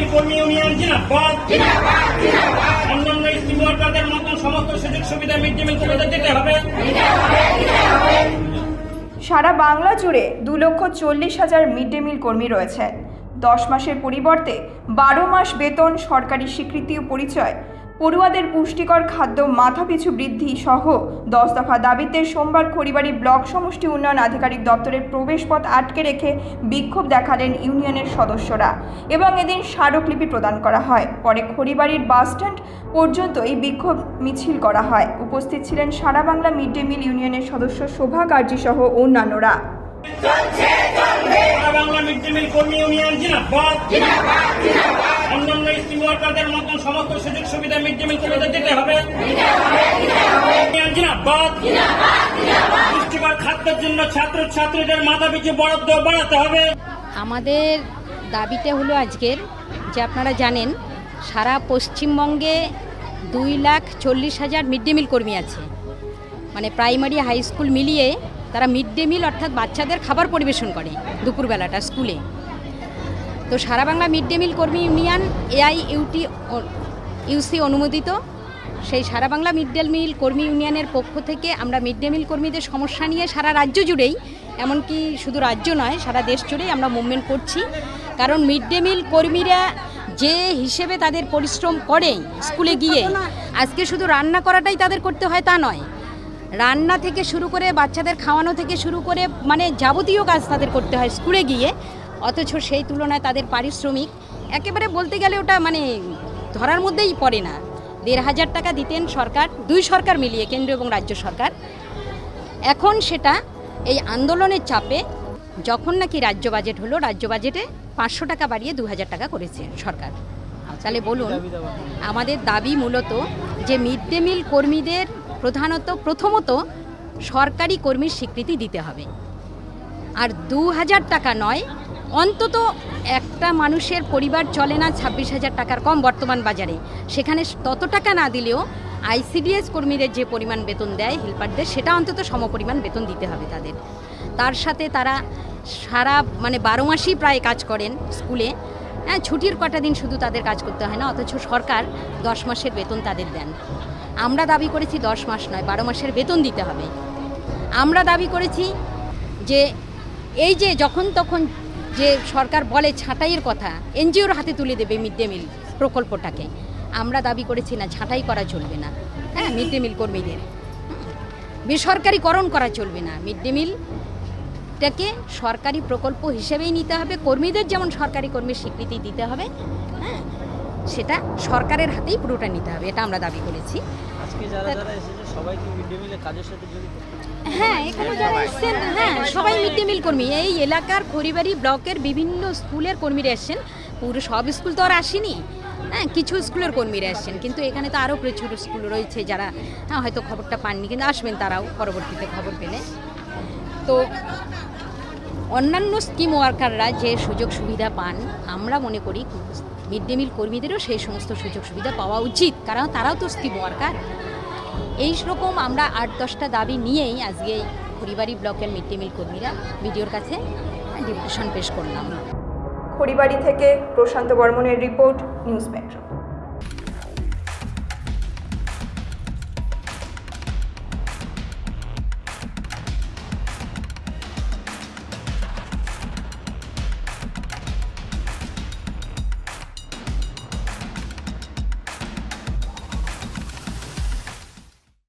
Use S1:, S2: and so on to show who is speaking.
S1: মিল কর্মী ইউনিয়ন জিনাবাদ অন্যান্য স্কিম ওয়ার্কারদের মতন সমস্ত সুযোগ সুবিধা মিড ডে মিল কর্মীদের দিতে হবে।
S2: সারা বাংলা জুড়ে দু লক্ষ চল্লিশ হাজার মিড ডে মিল কর্মী রয়েছে। দশ মাসের পরিবর্তে বারো মাস বেতন সরকারি স্বীকৃতি ও পরিচয় পড়ুয়াদের পুষ্টিকর খাদ্য, মাথাপিছু বৃদ্ধি সহ দশ দফা দাবিতে সোমবার খড়িবাড়ি ব্লক সমষ্টি উন্নয়ন আধিকারিক দপ্তরের প্রবেশপথ আটকে রেখে বিক্ষোভ দেখালেন ইউনিয়নের সদস্যরা এবং এদিন স্মারকলিপি প্রদান করা হয়। পরে খড়িবাড়ির বাসস্ট্যান্ড পর্যন্ত এই বিক্ষোভ মিছিল করা হয়। উপস্থিত ছিলেন সারা বাংলা মিড ডে মিল ইউনিয়নের সদস্য শোভা কার্জি সহ অন্যান্যরা।
S1: বাংলা মিড ডে মিল কর্মী ইউনিয়ন অন্যান্য স্কিম ওয়ার্কারদের মতন সমস্ত সুযোগ সুবিধা মিড ডে মিল কর্মীদের দিতে হবে। পুষ্টিকর খাদ্যের জন্য ছাত্র ছাত্রীদের মাথা পিছু বরাদ্দ বাড়াতে হবে।
S3: আমাদের দাবিটা হলো আজকের, যে আপনারা জানেন, সারা পশ্চিমবঙ্গে দুই লাখ চল্লিশ হাজার মিড ডে মিল কর্মী আছে। মানে প্রাইমারি, হাই স্কুল মিলিয়ে তারা মিড ডে মিল অর্থাৎ বাচ্চাদের খাবার পরিবেশন করে দুপুরবেলাটা, স্কুলে। তো সারা বাংলা মিড ডে মিল কর্মী ইউনিয়ন এআই ইউটি ইউসি অনুমোদিত। সেই সারা বাংলা মিড ডে মিল কর্মী ইউনিয়নের পক্ষ থেকে আমরা মিড ডে মিল কর্মীদের সমস্যা নিয়ে সারা রাজ্য জুড়েই, এমনকি শুধু রাজ্য নয়, সারা দেশ জুড়েই আমরা মুভমেন্ট করছি। কারণ মিড ডে মিল কর্মীরা যে হিসেবে তাদের পরিশ্রম করে স্কুলে গিয়ে, আজকে শুধু রান্না করাটাই তাদের করতে হয় তা নয়। রান্না থেকে শুরু করে বাচ্চাদের খাওয়ানো থেকে শুরু করে মানে যাবতীয় কাজ তাদের করতে হয় স্কুলে গিয়ে। অথচ সেই তুলনায় তাদের পারিশ্রমিক একেবারে বলতে গেলে ওটা মানে ধরার মধ্যেই পড়ে না। দেড় হাজার টাকা দিতেন সরকার, দুই সরকার মিলিয়ে, কেন্দ্র এবং রাজ্য সরকার। এখন সেটা এই আন্দোলনের চাপে যখন নাকি রাজ্য বাজেট হলো, রাজ্য বাজেটে পাঁচশো টাকা বাড়িয়ে দু হাজার টাকা করেছে সরকার। তাহলে বলুন, আমাদের দাবি মূলত যে মিড ডে মিল কর্মীদের প্রধানত, প্রথমত সরকারি কর্মীর স্বীকৃতি দিতে হবে। আর দু হাজার টাকা নয় অন্তত একটা মানুষের পরিবার চলে না ছাব্বিশ হাজার টাকার কম বর্তমান বাজারে। সেখানে তত টাকা না দিলেও আইসিডিএস কর্মীদের যে পরিমাণ বেতন দেয় হেল্পারদের, সেটা অন্তত সমপরিমাণ বেতন দিতে হবে তাদের। তার সাথে তারা সারা মানে বারো মাসই প্রায় কাজ করেন স্কুলে। হ্যাঁ ছুটির কটা দিন শুধু তাদের কাজ করতে হয় না, অথচ সরকার দশ মাসের বেতন তাদের দেন। আমরা দাবি করেছি দশ মাস নয়, বারো মাসের বেতন দিতে হবে। আমরা দাবি করেছি যে, এই যে যখন তখন যে সরকার বলে ছাঁটাইয়ের কথা, এনজিওর হাতে তুলে দেবে মিড ডে মিল প্রকল্পটাকে। আমরা দাবি করেছি না, ছাঁটাই করা চলবে না। হ্যাঁ মিড ডে মিল কর্মীদের। বেসরকারিকরণ করা চলবে না। মিড ডে মিলটাকে সরকারি প্রকল্প হিসেবেই নিতে হবে। কর্মীদের যেমন সরকারি কর্মীর স্বীকৃতি দিতে হবে হ্যাঁ সেটা সরকারের হাতেই পুরোটা নিতে হবে এটা আমরা দাবি করেছি। হ্যাঁ এখানে যারা এসছেন হ্যাঁ সবাই মিড ডে মিল কর্মী। এই এলাকার খড়িবাড়ি ব্লকের বিভিন্ন স্কুলের কর্মীরা এসছেন। পুরো সব স্কুল তো আর আসেনি। হ্যাঁ কিছু স্কুলের কর্মীরা এসছেন কিন্তু এখানে তো আরও প্রচুর স্কুল রয়েছে যারা হ্যাঁ হয়তো খবরটা পাননি কিন্তু আসবেন তারাও পরবর্তীতে খবর পেলে। তো অন্যান্য স্কিম ওয়ার্কাররা যে সুযোগ সুবিধা পান আমরা মনে করি মিড ডে মিল কর্মীদেরও সেই সমস্ত সুযোগ সুবিধা পাওয়া উচিত, কারণ তারাও তো স্কিম ওয়ার্কার এই রকম আমরা আট, দশটা দাবি নিয়েই আজকে পরিবারী ব্লকের মিড ডে মিল কর্মীরা ভিডিওর কাছে ডিপ্রেশন পেশ করলাম।
S2: খড়িবাড়ি থেকে প্রশান্ত বর্মনের রিপোর্ট, নিউজ মেট্রো।